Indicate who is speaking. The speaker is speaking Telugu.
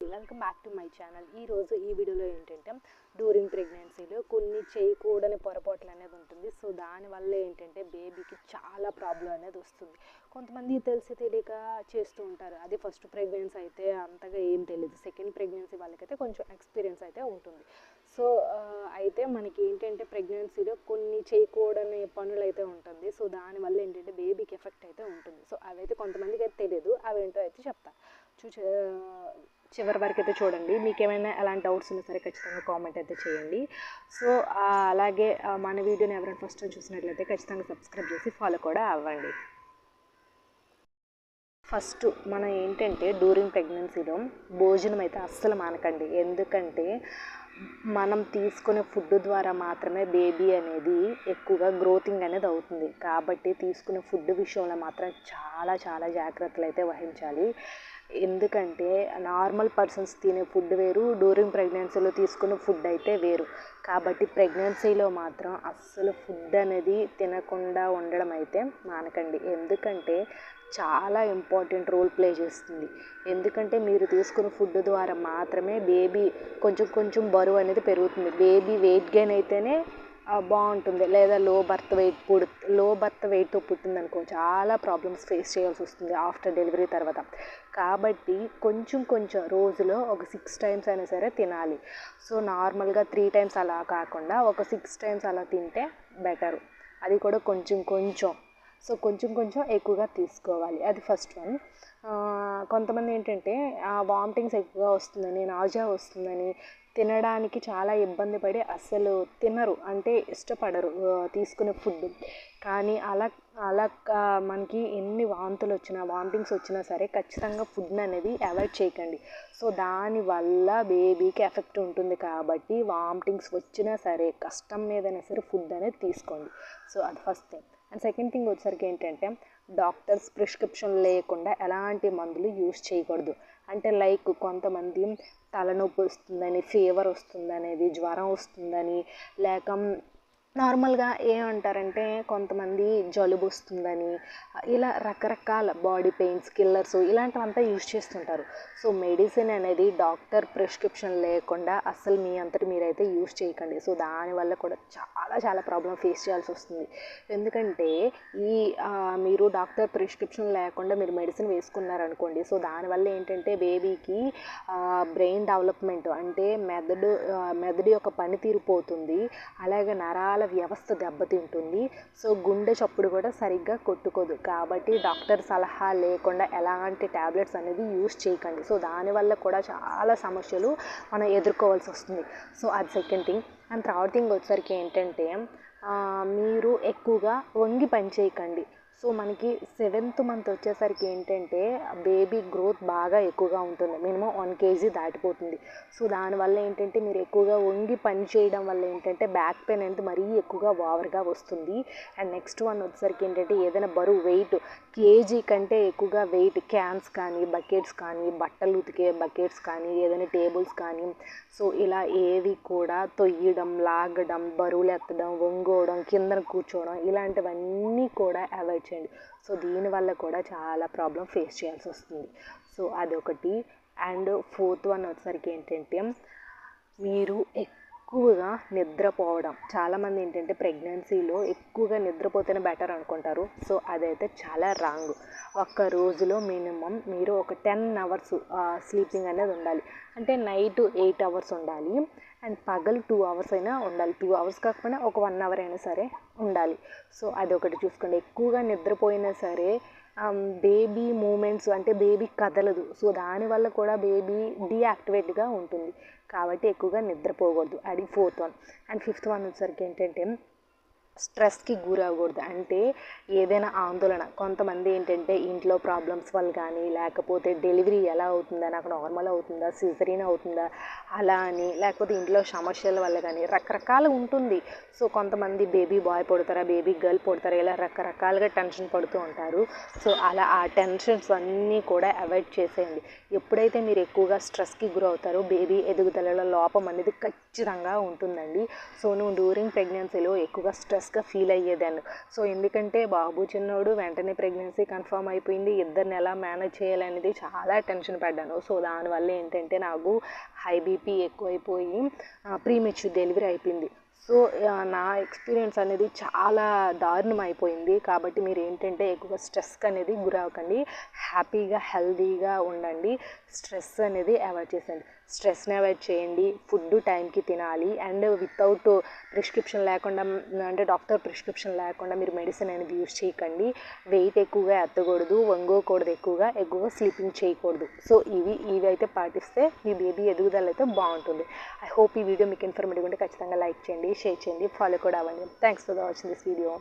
Speaker 1: Welcome back to my channel ఈరోజు ఈ వీడియోలో ఏంటంటే డ్యూరింగ్ ప్రెగ్నెన్సీలో కొన్ని చేయకూడని పొరపాట్లు అనేది ఉంటుంది. సో దానివల్ల ఏంటంటే బేబీకి చాలా ప్రాబ్లం అనేది వస్తుంది. కొంతమంది తెలిసి తెలియక చేస్తూ ఉంటారు. అదే ఫస్ట్ ప్రెగ్నెన్సీ అయితే అంతగా ఏం తెలియదు సెకండ్ ప్రెగ్నెన్సీ వాళ్ళకైతే కొంచెం ఎక్స్పీరియన్స్ అయితే ఉంటుంది. సో అయితే మనకి ఏంటంటే ప్రెగ్నెన్సీలో కొన్ని చేయకూడని పనులు అయితే ఉంటుంది. సో దానివల్ల ఏంటంటే బేబీకి ఎఫెక్ట్ అయితే ఉంటుంది. సో అవైతే కొంతమందికి అయితే తెలియదు అవేంటో అయితే చెప్తా. చూచే చివరి వరకు అయితే చూడండి. మీకు ఏమైనా ఎలాంటి డౌట్స్ ఉన్నా సరే ఖచ్చితంగా కామెంట్ అయితే చేయండి. సో అలాగే మన వీడియోని ఎవరైనా ఫస్ట్ టైం చూసినట్లయితే ఖచ్చితంగా సబ్స్క్రైబ్ చేసి ఫాలో కూడా అవ్వండి. ఫస్ట్ మనం ఏంటంటే డ్యూరింగ్ ప్రెగ్నెన్సీలో భోజనం అయితే అస్సలు మానకండి. ఎందుకంటే మనం తీసుకునే ఫుడ్ ద్వారా మాత్రమే బేబీ అనేది ఎక్కువగా గ్రోతింగ్ అనేది అవుతుంది. కాబట్టి తీసుకునే ఫుడ్ విషయంలో మాత్రం చాలా చాలా జాగ్రత్తలు అయితే వహించాలి. ఎందుకంటే నార్మల్ పర్సన్స్ తినే ఫుడ్ వేరు డ్యూరింగ్ ప్రెగ్నెన్సీలో తీసుకునే ఫుడ్ అయితే వేరు. కాబట్టి ప్రెగ్నెన్సీలో మాత్రం అస్సలు ఫుడ్ అనేది తినకుండా ఉండడం అయితే మానకండి. ఎందుకంటే చాలా ఇంపార్టెంట్ రోల్ ప్లే చేస్తుంది. ఎందుకంటే మీరు తీసుకున్న ఫుడ్ ద్వారా మాత్రమే బేబీ కొంచెం కొంచెం బరువు అనేది పెరుగుతుంది. బేబీ వెయిట్ గెయిన్ అయితేనే బాగుంటుంది. లేదా లో బర్త్ వెయిట్ పుడు లో బర్త్ వెయిట్తో పుట్టింది అనుకో చాలా ప్రాబ్లమ్స్ ఫేస్ చేయాల్సి వస్తుంది ఆఫ్టర్ డెలివరీ తర్వాత. కాబట్టి కొంచెం కొంచెం రోజులో ఒక సిక్స్ టైమ్స్ అయినా సరే తినాలి. సో నార్మల్గా త్రీ టైమ్స్ అలా కాకుండా ఒక సిక్స్ టైమ్స్ అలా తింటే బెటర్ అది కూడా కొంచెం కొంచెం. సో కొంచెం కొంచెం ఎక్కువగా తీసుకోవాలి. అది ఫస్ట్ వన్ కొంతమంది ఏంటంటే వామిటింగ్స్ ఎక్కువగా వస్తుందని నాజా వస్తుందని తినడానికి చాలా ఇబ్బంది పడి అస్సలు తినరు. అంటే ఇష్టపడరు తీసుకునే ఫుడ్. కానీ అలా అలా మనకి ఎన్ని వాంతులు వచ్చినా వామిటింగ్స్ వచ్చినా సరే ఖచ్చితంగా ఫుడ్ అనేది అవాయిడ్ చేయకండి. సో దానివల్ల బేబీకి ఎఫెక్ట్ ఉంటుంది కాబట్టి వామిటింగ్స్ వచ్చినా సరే కష్టం మీదైనా సరే ఫుడ్ అనేది తీసుకోండి. సో అది first thing. And second thing వచ్చేసరికి ఏంటంటే డాక్టర్స్ ప్రిస్క్రిప్షన్ లేకుండా ఎలాంటి మందులు యూస్ చేయకూడదు. అంటే లైక్ కొంతమంది తలనొప్పి వస్తుందని ఫీవర్ వస్తుందనేది జ్వరం వస్తుందని లేక నార్మల్గా ఏమంటారంటే కొంతమంది జలుబు వస్తుందని ఇలా రకరకాల బాడీ పెయిన్స్ కిల్లర్స్ ఇలాంటివంతా యూజ్ చేస్తుంటారు. సో మెడిసిన్ అనేది డాక్టర్ ప్రిస్క్రిప్షన్ లేకుండా అస్సలు మీ అంతటి మీరైతే యూజ్ చేయకండి. సో దానివల్ల కూడా చాలా చాలా ప్రాబ్లం ఫేస్ చేయాల్సి వస్తుంది. ఎందుకంటే ఈ మీరు డాక్టర్ ప్రిస్క్రిప్షన్ లేకుండా మీరు మెడిసిన్ వేసుకున్నారనుకోండి సో దానివల్ల ఏంటంటే బేబీకి బ్రెయిన్ డెవలప్మెంట్ అంటే మెదడు మెదడు యొక్క పనితీరు పోతుంది. అలాగే నరాల వ్యవస్థ దెబ్బతింటుంది. సో గుండె చప్పుడు కూడా సరిగ్గా కొట్టుకోదు. కాబట్టి డాక్టర్ సలహా లేకుండా ఎలాంటి ట్యాబ్లెట్స్ అనేది యూస్ చేయకండి. సో దానివల్ల కూడా చాలా సమస్యలు మనం ఎదుర్కోవాల్సి వస్తుంది. సో అది second thing. And third thing వచ్చేసరికి ఏంటంటే మీరు ఎక్కువగా వంగి పని చేయకండి. సో మనకి సెవెంత్ మంత్ వచ్చేసరికి ఏంటంటే బేబీ గ్రోత్ బాగా ఎక్కువగా ఉంటుంది. మినిమం వన్ కేజీ దాటిపోతుంది. సో దానివల్ల ఏంటంటే మీరు ఎక్కువగా వంగి పని చేయడం వల్ల ఏంటంటే బ్యాక్ పెయిన్ అనేది మరీ ఎక్కువగా ఓవర్గా వస్తుంది. అండ్ నెక్స్ట్ వన్ వచ్చేసరికి ఏంటంటే ఏదైనా బరువు వెయిట్ కేజీ కంటే ఎక్కువగా వెయిట్ క్యాన్స్ కానీ బకెట్స్ కానీ బట్టలు ఉతికే బకెట్స్ కానీ ఏదైనా టేబుల్స్ కానీ సో ఇలా ఏవి కూడా తొయ్యడం లాగడం బరువులు ఎత్తడం వంగోవడం కిందన కూర్చోవడం ఇలాంటివన్నీ కూడా అవాయిడ్ చేయండి సో దీనివల్ల కూడా చాలా ప్రాబ్లం ఫేస్ చేయాల్సి వస్తుంది. సో అదొకటి. అండ్ ఫోర్త్ వన్ వచ్చేసరికి ఏంటంటే మీరు ఎక్కువగా నిద్రపోవడం. చాలామంది ఏంటంటే ప్రెగ్నెన్సీలో ఎక్కువగా నిద్రపోతేనే బెటర్ అనుకుంటారు. సో అదైతే చాలా రాంగ్. ఒక్క రోజులో మినిమం మీరు ఒక టెన్ అవర్స్ స్లీపింగ్ అనేది ఉండాలి. అంటే నైట్ ఎయిట్ అవర్స్ ఉండాలి. అండ్ పగలు టూ అవర్స్ అయినా ఉండాలి. టూ అవర్స్ కాకపోయినా ఒక వన్ అవర్ అయినా సరే ఉండాలి. సో అదొకటి చూసుకోండి. ఎక్కువగా నిద్రపోయినా సరే బేబీ మూమెంట్స్ అంటే బేబీ కదలదు. సో దానివల్ల కూడా బేబీ డీయాక్టివేట్గా ఉంటుంది. కాబట్టి ఎక్కువగా నిద్రపోకూడదు. అది fourth one. And fifth one వచ్చేసరికి ఏంటంటే స్ట్రెస్కి గురవ్వకూడదు. అంటే ఏదైనా ఆందోళన కొంతమంది ఏంటంటే ఇంట్లో ప్రాబ్లమ్స్ వల్ల కానీ లేకపోతే డెలివరీ ఎలా అవుతుందా నాకు నార్మల్ అవుతుందా సిజరీన్ అవుతుందా అలా అని లేకపోతే ఇంట్లో సమస్యల వల్ల కానీ రకరకాల ఉంటుంది. సో కొంతమంది బేబీ బాయ్ పుడతారా బేబీ గర్ల్ పుడతారా ఇలా రకరకాలుగా టెన్షన్ పడుతూ ఉంటారు. సో అలా ఆ టెన్షన్స్ అన్నీ కూడా అవాయిడ్ చేసేయండి. ఎప్పుడైతే మీరు ఎక్కువగా స్ట్రెస్కి గురవుతారో బేబీ ఎదుగుదలలో లోపం అనేది ఖచ్చితంగా ఉంటుందండి. సో నువ్వు డ్యూరింగ్ ప్రెగ్నెన్సీలో ఎక్కువగా స్ట్రెస్ స్ట్రెస్గా ఫీల్ అయ్యేదాన్ని. సో ఎందుకంటే బాబు చిన్నోడు వెంటనే ప్రెగ్నెన్సీ కన్ఫర్మ్ అయిపోయింది. ఇద్దరిని ఎలా మేనేజ్ చేయాలనేది చాలా టెన్షన్ పడ్డాను. సో దానివల్ల ఏంటంటే నాకు హై బీపీ ఎక్కువైపోయి ప్రీమెచ్యూర్ డెలివరీ అయిపోయింది. సో నా ఎక్స్పీరియన్స్ అనేది చాలా దారుణం అయిపోయింది. కాబట్టి మీరు ఏంటంటే ఎక్కువ స్ట్రెస్కి అనేది గురవకండి హ్యాపీగా హెల్తీగా ఉండండి. స్ట్రెస్ అనేది అవాయిడ్ చేసేయండి. స్ట్రెస్ని అవాయిడ్ చేయండి ఫుడ్ టైంకి తినాలి అండ్ వితౌట్ ప్రిస్క్రిప్షన్ లేకుండా అంటే డాక్టర్ ప్రిస్క్రిప్షన్ లేకుండా మీరు మెడిసిన్ అనేది యూస్ చేయకండి. వెయిట్ ఎక్కువగా ఎత్తకూడదు వంగోకూడదు ఎక్కువగా ఎక్కువగా స్లీపింగ్ చేయకూడదు. సో ఇవి ఇవి అయితే పాటిస్తే మీ బేబీ ఎదుగుదల అయితే బాగుంటుంది. ఐ హోప్ ఈ వీడియో మీకు ఇన్ఫర్మేటివ్ ఉంటే ఖచ్చితంగా లైక్ చేయండి షేర్ చేయండి ఫాలో కూడా అవ్వండి. Thanks for watching this video.